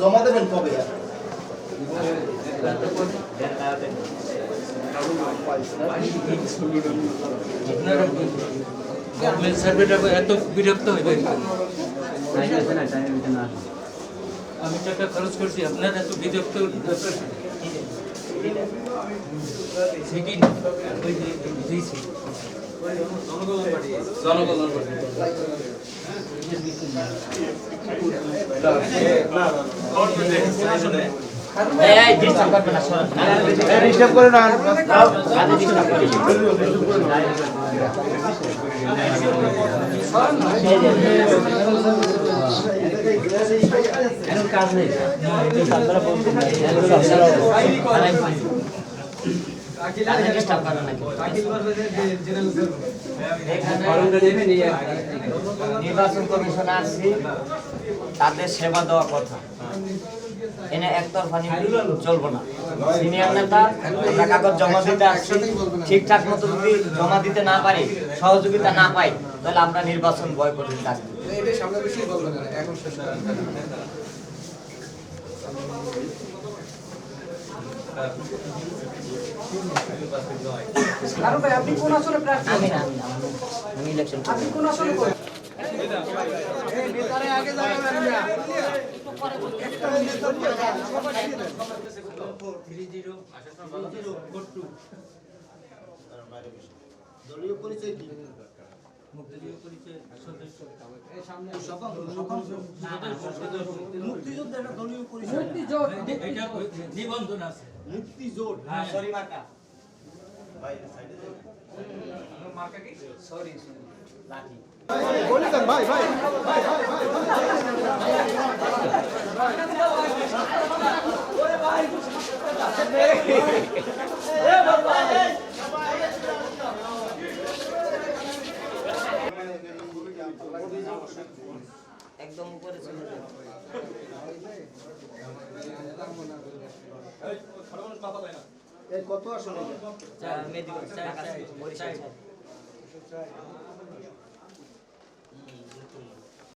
জমা দেবেন কবে আর? আপনারা গভর্নমেন্ট সার্ভেটা এত বিরক্ত হইবেন কেন? আমি টাকা খরচ করছি আপনার এত বিরক্ত দরকার কি? ঠিকই না। ওই নির্বাচন কমিশন আসছি তাদের সেবা দেওয়ার কথা। এনে একতরফা চলবো না। সিনিয়র নেতা আমরা কাগজ জমা দিতে আসছি ঠিকঠাক মতো যদি জমা দিতে না পারি সহযোগিতা না পাই তাহলে আমরা নির্বাচন বয় করতে এখন শেষ করেন আপনি কোন আসলে প্রার্থী আমি না আমি ইলেকশন আপনি কোন আসলে করেন? দলীয় পরিচয় কি মুক্তিযোদ্ধা পরিচয় সদস্য। মুক্তিযুদ্ধ একটা দলীয় পরিচয়। ওই নিবন্ধন আছে। মুক্তিজোট হ্যাঁ। সরি মার্কা। ভাই সাইডে যান। সরি লাঠি। একদম উপরে চলে যাবে। কত আসলে মেদিনীপুর